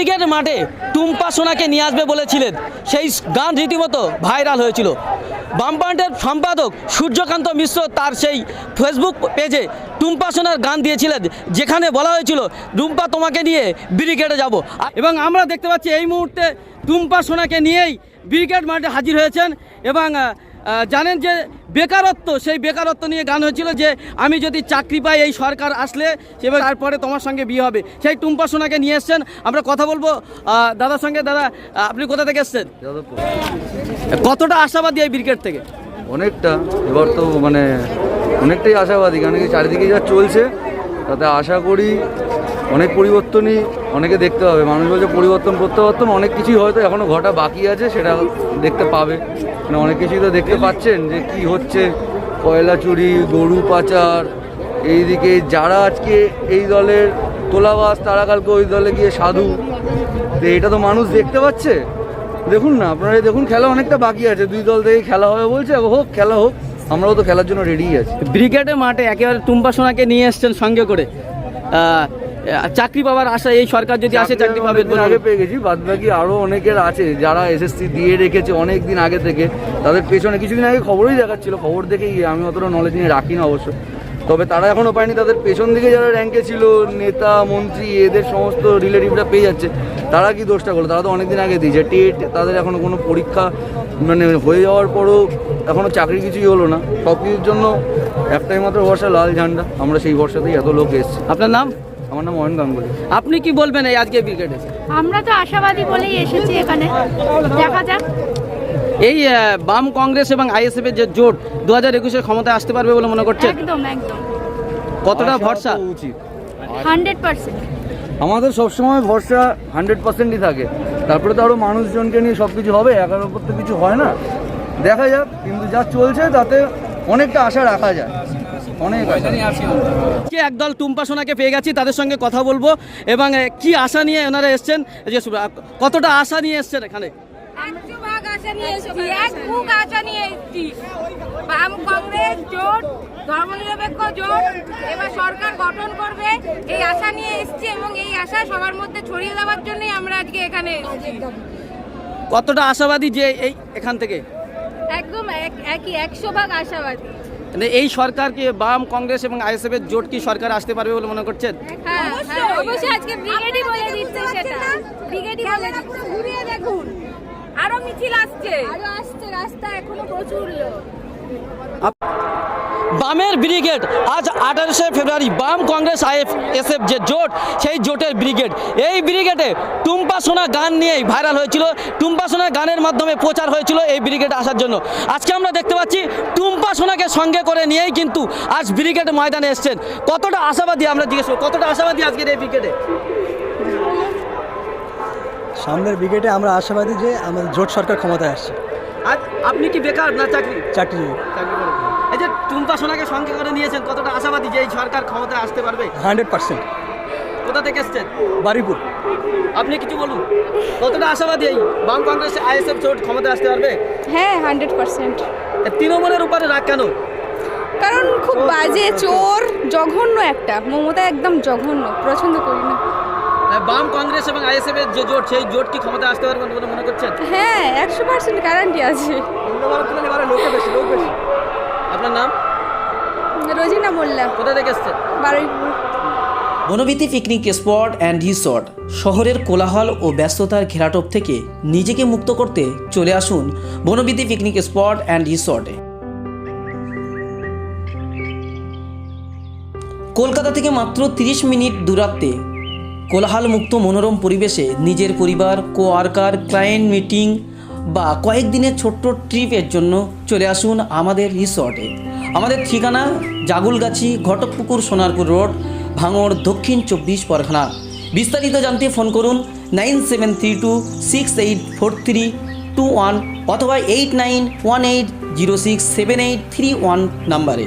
Cricket মাঠে টুম্পা সোনাকে নিয়ে আসবে বলেছিলেন। সেই গান রীতিমতো ভাইরাল হয়েছিল। বামপান্ডের সম্পাদক সূর্যকান্ত মিশ্র তার সেই ফেসবুক পেজে টুম্পা সোনার গান দিয়েছিলেন, যেখানে বলা হয়েছিল, টুম্পা, তোমাকে নিয়ে ব্রিগেডে যাব। এবং আমরা দেখতে পাচ্ছি এই মুহূর্তে টুম্পা সোনাকে নিয়েই ব্রিগেড মাঠে হাজির হয়েছেন এবং জানেন যে বেকারত্ব সেই বেকারত্ব নিয়ে গান হয়েছিল যে আমি যদি চাকরি পাই এই সরকার আসলে এবার তারপরে তোমার সঙ্গে বিয়ে হবে। সেই টুম্পা সোনাকে নিয়ে এসছেন। আমরা কথা বলব দাদার সঙ্গে। দাদা আপনি কোথা থেকে এসছেন? কতটা আশাবাদী এই ব্রিগেড থেকে? অনেকটা। এবার তো মানে অনেকটাই আশাবাদী কারণ কি চারিদিকে যা চলছে তাতে আশা করি অনেক পরিবর্তনই অনেকে দেখতে পাবে। মানুষ বলছে পরিবর্তন করতে পারতাম অনেক কিছুই হয়তো এখনও ঘটা বাকি আছে, সেটা দেখতে পাবে। মানে অনেক কিছুই তো দেখতে পাচ্ছেন যে কি হচ্ছে। কয়লা চুরি, গরু পাচার, এইদিকে যারা আজকে এই দলের তোলাবাস তারা কালকে ওই দলে গিয়ে সাধু। তো এটা তো মানুষ দেখতে পাচ্ছে। দেখুন না, আপনারা দেখুন, খেলা অনেকটা বাকি আছে। দুই দল থেকে খেলা হবে বলছে হোক, খেলা হোক, আমরাও তো খেলার জন্য রেডি আছি। ব্রিগেডের মাঠে একেবারে টুম্পা সোনাকে নিয়ে এসছেন সঙ্গে করে। চাকরি পাওয়ার আশা এই সরকার যদি আসে চাকরি পাবে আগে পেয়ে গেছি বাদ বাকি আরও অনেকের আছে যারা এসএসসি দিয়ে রেখেছে অনেক দিন আগে থেকে। তাদের পেছনে কিছুদিন আগে খবরই দেখাচ্ছিল খবর দেখেই আমি অতটা নলেজ নিয়ে রাখি না অবশ্য। তবে তারা এখনও পায়নি তাদের পেছন দিকে যারা র্যাঙ্কে ছিল নেতা মন্ত্রী এদের সমস্ত রিলেটিভরা পেয়ে যাচ্ছে। তারা কি দোষটা করল? তারা তো অনেকদিন আগে দিয়েছে। টেট তাদের এখনও কোনো পরীক্ষা মানে হয়ে যাওয়ার পরও এখনও চাকরি কিছুই হলো না। সব কিছুর জন্য একটাই মাত্র ভরসা লাল ঝান্ডা। আমরা সেই ভরসাতেই এত লোক এসছি। আপনার নাম? আমার নাম অয়ন গাঙ্গুলি। আপনি কি বলবেন এই আজকে ব্রিগেডে আমরা তো আশাবাদী বলেই এসেছি এখানে। দেখা যাক। এই বাম কংগ্রেস এবং আইএসএফ এর যে জোট দু হাজার একুশের ক্ষমতায় আসতে পারবে বলে মনে করছে একদম একদম। কতটা ভরসা? উচিত। Hundred percent. আমাদের সবসময় ভরসা হান্ড্রেড পার্সেন্টই থাকে। তারপরে তো আরও মানুষজনকে নিয়ে সব কিছু হবে একার উপর তো কিছু হয় না। দেখা যাক কিন্তু যা চলছে তাতে অনেকটা আশা রাখা যায়। অনেক একদল টুম্পা সোনাকে পেয়ে গেছি তাদের সঙ্গে কথা বলব। এবং কি আশা নিয়ে ওনারা এসছেন? যে কতটা আশা নিয়ে এসছেন এখানে? একশো ভাগ আশা নিয়ে এসেছি এক বুক আশা নিয়ে এসেছি। বাম কংগ্রেস জোট ধর্মনিরপেক্ষ জোট এবার সরকার গঠন করবে। এই আশা নিয়ে এসেছি এবং এই আশা সবার মধ্যে ছড়িয়ে দেওয়ার জন্যই আমরা আজকে এখানে এসেছি। কতটা আশাবাদী যে এই এখান থেকে? একদম এক- একই একশো ভাগ আশাবাদী। এই সরকারকে বাম কংগ্রেস এবং আইএসএফ এর জোট কি সরকার আসতে পারবে বলে মনে করছেন? হ্যাঁ হ্যাঁ, অবশ্যই আজকে ব্রিগেডই বলে দিচ্ছে সেটা। ব্রিগেডই বলে দিচ্ছে। ঘুরিয়ে দেখুন। আরও মিছিল আসছে। আরও আসছে রাস্তা এখনও প্রচুর লোক। বামের ব্রিগেড আজ আঠারোশে ফেব্রুয়ারি বাম কংগ্রেস আইএফএসএফ যে জোট সেই জোটের ব্রিগেড। এই ব্রিগেডে টুম্পা সোনা গান নিয়েই ভাইরাল হয়েছিল। টুম্পা সোনা গানের মাধ্যমে প্রচার হয়েছিল এই ব্রিগেড আসার জন্য। আজকে আমরা দেখতে পাচ্ছি টুম্পা সোনাকে সঙ্গে করে নিয়েই কিন্তু আজ ব্রিগেড ময়দানে এসছেন। কতটা আশাবাদী আমরা জিজ্ঞেস কতটা আশাবাদী আজকের এই ব্রিগেডে? সামনের ব্রিগেডে আমরা আশাবাদী যে আমাদের জোট সরকার ক্ষমতায় আসছে। আজ আপনি কি বেকার না চাকরি? চাকরি। চাকরি যে টুম্পা সোনাকে সঙ্গে করে নিয়েছেন কতটা আশাবাদী যে এই সরকার ক্ষমতায় আসতে পারবে? Hundred percent. কোথা থেকে এসছেন? বারিপুর। আপনি কিছু বলুন কতটা আশাবাদী এই বাম কংগ্রেস আইএসএফ জোট ক্ষমতায় আসতে পারবে? হ্যাঁ হান্ড্রেড পার্সেন্ট। তৃণমূলের উপরে রাগ কেন? কারণ খুব বাজে চোর জঘন্য একটা। মমতা একদম জঘন্য পছন্দ করি না। বাম কংগ্রেস এবং আইএসএফ এর যে জোট সেই জোট কি ক্ষমতা আসতে পারবে বলে মনে করছেন? হ্যাঁ একশো পার্সেন্ট গ্যারান্টি আছে। আপনার নাম? রোজিনা মোল্লা। কোথা থেকে এসছেন? Baruipur. Banabithi picnic spot and resort শহরের কোলাহল ও ব্যস্ততার ঘেরাটোপ থেকে নিজেকে মুক্ত করতে চলে আসুন বনবিতি পিকনিক স্পট অ্যান্ড রিসর্টে কলকাতা থেকে মাত্র 30 মিনিট দূরত্বে কোলাহল মুক্ত মনোরম পরিবেশে নিজের পরিবার কো ওয়ার্কার ক্লায়েন্ট মিটিং বা কয়েকদিনের ছোট্ট ট্রিপের জন্য চলে আসুন আমাদের রিসর্টে আমাদের ঠিকানা জাগুলগাছি ঘটকপুকুর সোনারপুর রোড, ভাঙড়, দক্ষিণ চব্বিশ পরগনা। বিস্তারিত জানতে ফোন করুন nine seven three two six eight four three two one অথবা eight nine one eight zero six seven eight three one নাম্বারে।